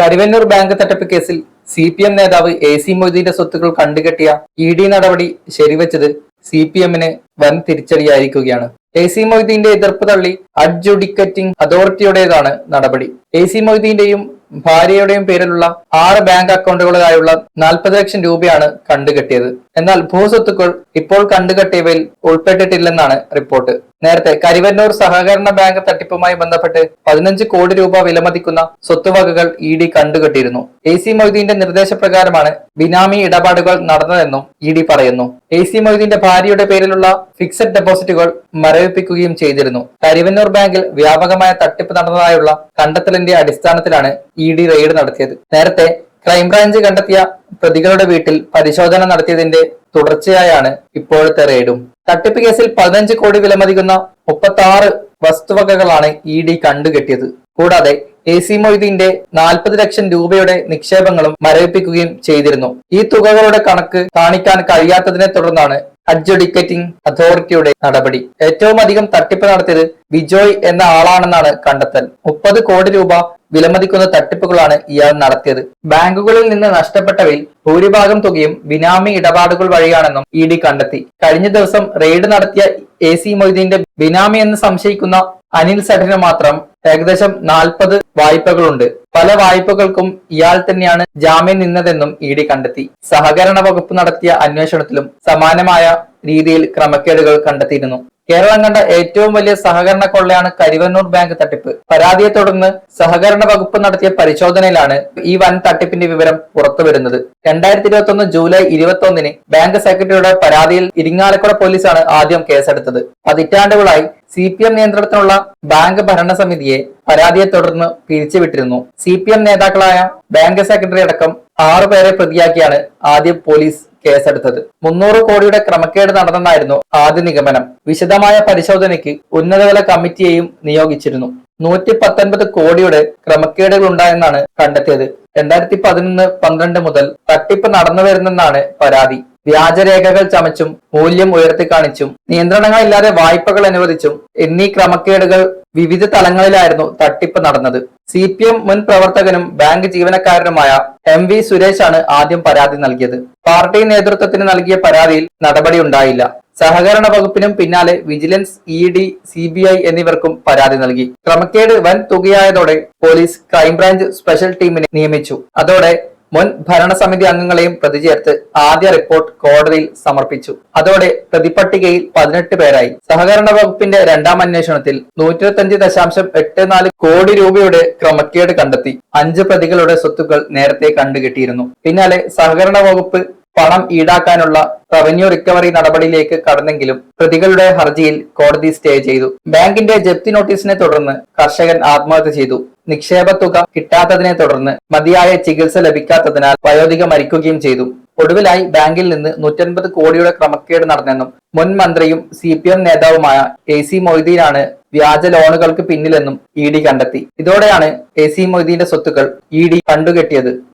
Karuvannur bank തട്ടിപ്പ് കേസിൽ C P M നേതാവ് എ സി മൊയ്തീന്റെ സ്വത്തുക്കൾ കണ്ടുകെട്ടിയ ഇ ഡി നടപടി ശരിവച്ചത് സി പി എമ്മിന് വൻ തിരിച്ചടിയായിരിക്കുകയാണ്. എ സി മൊയ്തീന്റെ എതിർപ്പ് തള്ളി അഡ്ജുഡിക്കറ്റിംഗ് അതോറിറ്റിയുടേതാണ് നടപടി. എ സി മൊയ്തീന്റെയും ഭാര്യയുടെയും പേരിലുള്ള ആറ് ബാങ്ക് അക്കൗണ്ടുകളിലായുള്ള നാൽപ്പത് ലക്ഷം രൂപയാണ് കണ്ടുകെട്ടിയത്. എന്നാൽ ഭൂസ്വത്തുക്കൾ ഇപ്പോൾ കണ്ടുകെട്ടിയവയിൽ ഉൾപ്പെട്ടിട്ടില്ലെന്നാണ് റിപ്പോർട്ട്. നേരത്തെ കരിവന്നൂർ സഹകരണ ബാങ്ക് തട്ടിപ്പുമായി ബന്ധപ്പെട്ട് പതിനഞ്ച് കോടി രൂപ വിലമതിക്കുന്ന സ്വത്തുവകകൾ ഇ ഡി കണ്ടുകെട്ടിയിരുന്നു. എ സി മൊയ്തീന്റെ നിർദ്ദേശപ്രകാരമാണ് ബിനാമി ഇടപാടുകൾ നടന്നതെന്നും ഇ ഡി പറയുന്നു. എ സി മൊയ്തീന്റെ ഭാര്യയുടെ പേരിലുള്ള ഫിക്സഡ് ഡെപ്പോസിറ്റുകൾ മരവിപ്പിക്കുകയും ചെയ്തിരുന്നു. കരിവന്നൂർ ബാങ്കിൽ വ്യാപകമായ തട്ടിപ്പ് നടന്നതായുള്ള കണ്ടെത്തലിന്റെ അടിസ്ഥാനത്തിലാണ് ഇ ഡി റെയ്ഡ് നടത്തിയത്. നേരത്തെ ക്രൈംബ്രാഞ്ച് കണ്ടെത്തിയ പ്രതികളുടെ വീട്ടിൽ പരിശോധന നടത്തിയതിന്റെ തുടർച്ചയായാണ് ഇപ്പോഴത്തെ റെയ്ഡും. തട്ടിപ്പ് കേസിൽ പതിനഞ്ച് കോടി വിലമതിക്കുന്ന മുപ്പത്തി ആറ് വസ്തുവകകളാണ് ഇ ഡി കണ്ടുകെട്ടിയത്. കൂടാതെ എ സി മൊയ്തീന്റെ നാൽപ്പത് ലക്ഷം രൂപയുടെ നിക്ഷേപങ്ങളും മരവിപ്പിക്കുകയും ചെയ്തിരുന്നു. ഈ തുകകളുടെ കണക്ക് കാണിക്കാൻ കഴിയാത്തതിനെ തുടർന്നാണ് അഡ്ജുഡിക്കേറ്റിംഗ് അതോറിറ്റിയുടെ നടപടി. ഏറ്റവും അധികം തട്ടിപ്പ് നടത്തിയത് ബിജോയ് എന്ന ആളാണെന്നാണ് കണ്ടെത്തൽ. മുപ്പത് കോടി രൂപ വിലമതിക്കുന്ന തട്ടിപ്പുകളാണ് ഇയാൾ നടത്തിയത്. ബാങ്കുകളിൽ നിന്ന് നഷ്ടപ്പെട്ടവയിൽ ഭൂരിഭാഗം തുകയും ബിനാമി ഇടപാടുകൾ വഴിയാണെന്നും ഇ ഡി കണ്ടെത്തി. കഴിഞ്ഞ ദിവസം റെയ്ഡ് നടത്തിയ എ സി മൊയ്തീന്റെ ബിനാമി എന്ന് സംശയിക്കുന്ന അനിൽ സഠിന് മാത്രം ഏകദേശം നാൽപ്പത് വായ്പകളുണ്ട്. പല വായ്പകൾക്കും ഇയാൾ തന്നെയാണ് ജാമ്യം നിന്നതെന്നും ഇ ഡി കണ്ടെത്തി. സഹകരണ വകുപ്പ് നടത്തിയ അന്വേഷണത്തിലും സമാനമായ രീതിയിൽ ക്രമക്കേടുകൾ കണ്ടെത്തിയിരുന്നു. കേരളം കണ്ട ഏറ്റവും വലിയ സഹകരണ കൊള്ളയാണ് കരിവന്നൂർ ബാങ്ക് തട്ടിപ്പ്. പരാതിയെ തുടർന്ന് സഹകരണ വകുപ്പ് നടത്തിയ പരിശോധനയിലാണ് ഈ വൻ തട്ടിപ്പിന്റെ വിവരം പുറത്തുവരുന്നത്. രണ്ടായിരത്തി ഇരുപത്തി ജൂലൈ ഇരുപത്തി ഒന്നിന് ബാങ്ക് സെക്രട്ടറിയുടെ പരാതിയിൽ ഇരിങ്ങാലക്കുട പോലീസാണ് ആദ്യം കേസെടുത്തത്. പതിറ്റാണ്ടുകളായി സി പി എം നിയന്ത്രണത്തിനുള്ള ബാങ്ക് ഭരണസമിതിയെ പരാതിയെ തുടർന്ന് പിരിച്ചുവിട്ടിരുന്നു. സി പി എം നേതാക്കളായ ബാങ്ക് സെക്രട്ടറി അടക്കം ആറുപേരെ പ്രതിയാക്കിയാണ് ആദ്യം പോലീസ് കേസെടുത്തത്. മുന്നൂറ് കോടിയുടെ ക്രമക്കേട് നടന്നെന്നായിരുന്നു ആദ്യ നിഗമനം. വിശദമായ പരിശോധനയ്ക്ക് ഉന്നതതല കമ്മിറ്റിയെയും നിയോഗിച്ചിരുന്നു. നൂറ്റി പത്തൊൻപത് കോടിയുടെ ക്രമക്കേടുകൾ ഉണ്ടായെന്നാണ് കണ്ടെത്തിയത്. രണ്ടായിരത്തി പതിനൊന്ന് പന്ത്രണ്ട് മുതൽ തട്ടിപ്പ് നടന്നു വരുന്നെന്നാണ് പരാതി. വ്യാജരേഖകൾ ചമച്ചും മൂല്യം ഉയർത്തി കാണിച്ചും നിയന്ത്രണങ്ങളില്ലാതെ വായ്പകൾ അനുവദിച്ചും എന്നീ ക്രമക്കേടുകൾ വിവിധ തലങ്ങളിലായിരുന്നു തട്ടിപ്പ് നടന്നത്. സി പി എം മുൻ പ്രവർത്തകനും ബാങ്ക് ജീവനക്കാരനുമായ എം വി സുരേഷാണ് ആദ്യം പരാതി നൽകിയത്. പാർട്ടി നേതൃത്വത്തിന് നൽകിയ പരാതിയിൽ നടപടിയുണ്ടായില്ല സഹകരണ വകുപ്പിനും പിന്നാലെ vigilance E D C B I എന്നിവർക്കും പരാതി നൽകി. ക്രമക്കേട് വൻ തുകയായതോടെ പോലീസ് ക്രൈംബ്രാഞ്ച് സ്പെഷ്യൽ ടീമിനെ നിയമിച്ചു. അതോടെ മുൻ ഭരണസമിതി അംഗങ്ങളെയും പ്രതി ചേർത്ത് ആദ്യ റിപ്പോർട്ട് കോടതിയിൽ സമർപ്പിച്ചു. അതോടെ പ്രതിപട്ടികയിൽ പതിനെട്ട് പേരായി. സഹകരണ വകുപ്പിന്റെ രണ്ടാം അന്വേഷണത്തിൽ നൂറ്റിരുപത്തഞ്ച് ദശാംശം എട്ട് നാല് കോടി രൂപയുടെ ക്രമക്കേട് കണ്ടെത്തി. അഞ്ച് പ്രതികളുടെ സ്വത്തുക്കൾ നേരത്തെ കണ്ടുകെട്ടിയിരുന്നു. പിന്നാലെ സഹകരണ വകുപ്പ് പണം ഈടാക്കാനുള്ള റവന്യൂ റിക്കവറി നടപടിയിലേക്ക് കടന്നെങ്കിലും പ്രതികളുടെ ഹർജിയിൽ കോടതി സ്റ്റേ ചെയ്തു. ബാങ്കിന്റെ ജപ്തി നോട്ടീസിനെ തുടർന്ന് കർഷകൻ ആത്മഹത്യ ചെയ്തു. നിക്ഷേപ തുക കിട്ടാത്തതിനെ തുടർന്ന് മതിയായ ചികിത്സ ലഭിക്കാത്തതിനാൽ വയോധിക മരിക്കുകയും ചെയ്തു. ഒടുവിലായി ബാങ്കിൽ നിന്ന് നൂറ്റൻപത് കോടിയുടെ ക്രമക്കേട് നടന്നെന്നും മുൻ മന്ത്രിയും സി പി എം നേതാവുമായ എ സി മൊയ്തീനാണ് വ്യാജ ലോണുകൾക്ക് പിന്നിലെന്നും ഇ ഡി കണ്ടെത്തി. ഇതോടെയാണ് എ സി മൊയ്തീന്റെ സ്വത്തുക്കൾ ഇ ഡി കണ്ടുകെട്ടിയത്.